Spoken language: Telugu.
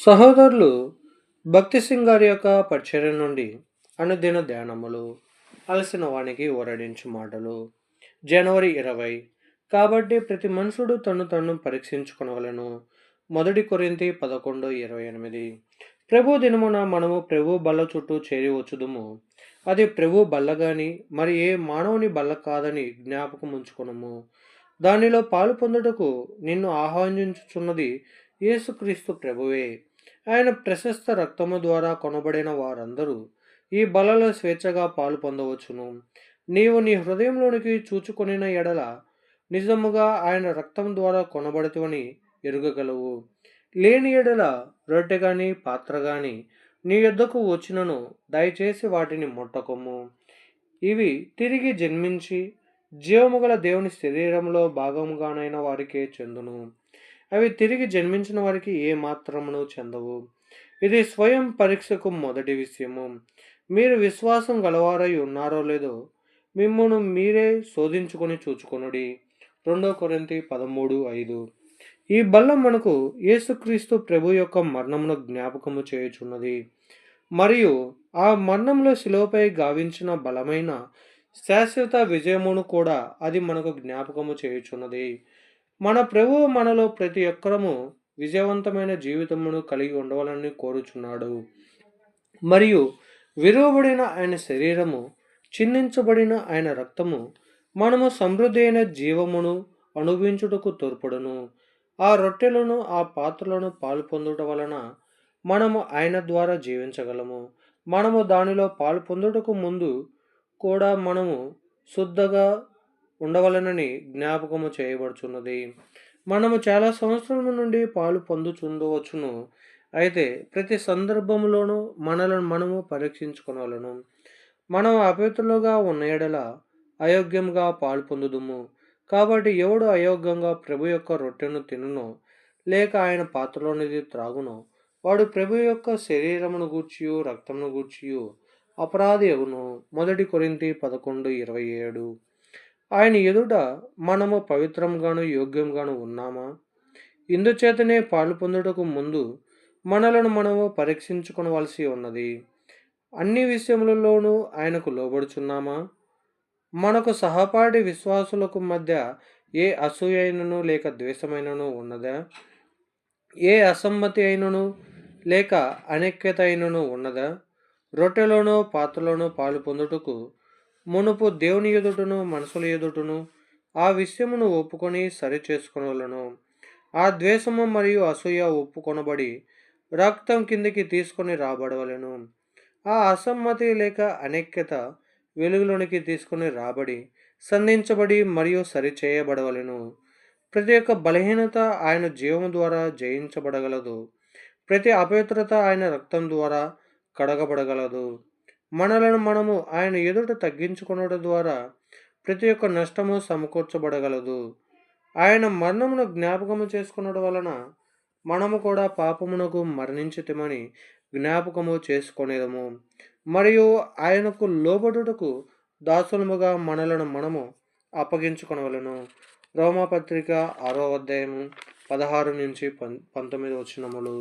సహోదరులు భక్తి సింగ్ గారి యొక్క పరిచర్య నుండి అనుదిన ధ్యానములు అలసిన వానికి ఓరడించు మాటలు. జనవరి ఇరవై. కాబట్టి ప్రతి మనుషుడు తను తను పరీక్షించుకునవలను. మొదటి కొరింతి పదకొండు ఇరవై ఎనిమిది. ప్రభు దినమున మనము ప్రభు బల్ల చుట్టూ చేరి వచ్చుదుము. అది ప్రభు బల్ల గాని మరి ఏ మానవుని బల్ల కాదని జ్ఞాపకం ఉంచుకునము దానిలో పాలు పొందుటకు నిన్ను ఆహ్వానించుచున్నది యేసుక్రీస్తు ప్రభువే. ఆయన ప్రశస్త రక్తము ద్వారా కొనబడిన వారందరూ ఈ బలలో స్వేచ్ఛగా పాలు పొందవచ్చును. నీవు నీ హృదయంలోనికి చూచుకొనిన ఎడల నిజముగా ఆయన రక్తం ద్వారా కొనబడుతువని ఎరుగగలవు. లేని ఎడల రొట్టె గాని పాత్ర గాని నీ యొద్దకు వచ్చినను దయచేసి వాటిని ముట్టకొమ్ము. ఇవి తిరిగి జన్మించి జీవముగల దేవుని శరీరంలో భాగముగానైన వారికే చెందును. అవి తిరిగి జన్మించిన వారికి ఏ మాత్రమును చెందవు. ఇది స్వయం పరీక్షకు మొదటి విషయము. మీరు విశ్వాసం గలవారై ఉన్నారో లేదో మిమ్మను మీరే శోధించుకొని చూచుకొనుడి. రెండో కొరింతి పదమూడు ఐదు. ఈ బల్లం మనకు యేసుక్రీస్తు ప్రభు యొక్క మరణమును జ్ఞాపకము చేయుచున్నది. మరియు ఆ మరణంలో శిలువపై గావించిన బలమైన శాశ్వత విజయమును కూడా అది మనకు జ్ఞాపకము చేయుచున్నది. మన ప్రభువు మనలో ప్రతి ఒక్కరము విజయవంతమైన జీవితమును కలిగి ఉండవాలని కోరుచున్నాడు. మరియు విరువబడిన ఆయన శరీరము చిందించబడిన ఆయన రక్తము మనము సమృద్ధి అయిన జీవమును అనుభవించుటకు తోడ్పడును. ఆ రొట్టెలను ఆ పాత్రలను పాలు పొందుట వలన మనము ఆయన ద్వారా జీవించగలము. మనము దానిలో పాలు పొందుటకు ముందు కూడా మనము శుద్ధగా ఉండవలనని జ్ఞాపకము చేయబడుచున్నది. మనము చాలా సంవత్సరాల నుండి పాలు పొందుచుండవచ్చును. అయితే ప్రతి సందర్భంలోనూ మనలను మనము పరీక్షించుకొనవలను. మనం అపవిత్రులుగా ఉన్న ఎడల అయోగ్యంగా పాలు పొందుదుము. కాబట్టి ఎవడు అయోగ్యంగా ప్రభు యొక్క రొట్టెను తినునో లేక ఆయన పాత్రలోనిది త్రాగునో వాడు ప్రభు యొక్క శరీరమును గూర్చియు రక్తమును గూర్చియు అపరాధి అగును మొదటి కొరింతి పదకొండు ఇరవై ఏడు. ఆయన ఎదుట మనము పవిత్రంగాను యోగ్యంగాను ఉన్నామా? ఇందుచేతనే పాలు పొందుటకు ముందు మనలను మనము పరీక్షించుకోవలసి ఉన్నది. అన్ని విషయములలోనూ ఆయనకు లోబడుచున్నామా? మనకు సహపాఠి విశ్వాసులకు మధ్య ఏ అసూయ అయినను లేక ద్వేషమైనను ఉన్నదా? ఏ అసమ్మతి అయినను లేక అనైక్యత అయినను ఉన్నదా? రొట్టెలోనో పాత్రలోనో పాలు పొందుటకు మునుపు దేవుని ఎదుటను మనసుల ఎదుటను ఆ విషయమును ఒప్పుకొని సరిచేసుకొనలను. ఆ ద్వేషము మరియు అసూయ ఒప్పుకొనబడి రక్తం కిందికి తీసుకొని రాబడవలను. ఆ అసమ్మతి లేక అనేక్యత వెలుగులోనికి తీసుకొని రాబడి సంధించబడి మరియు సరిచేయబడవలను. ప్రతి ఒక్క బలహీనత ఆయన జీవము ద్వారా జయించబడగలదు. ప్రతి అపవిత్రత ఆయన రక్తం ద్వారా కడగబడగలదు. మనలను మనము ఆయన ఎదుట తగ్గించుకునడం ద్వారా ప్రతి ఒక్క నష్టము సమకూర్చబడగలదు. ఆయన మరణమును జ్ఞాపకము చేసుకునడం వలన మనము కూడా పాపమునకు మరణించితమని జ్ఞాపకము చేసుకునేదము. మరియు ఆయనకు లోబడుటకు దాసులముగా మనలను మనము అప్పగించుకునవలను. రోమాపత్రిక ఆరో అధ్యాయము పదహారు నుంచి పం పంతొమ్మిది వచ్చినములు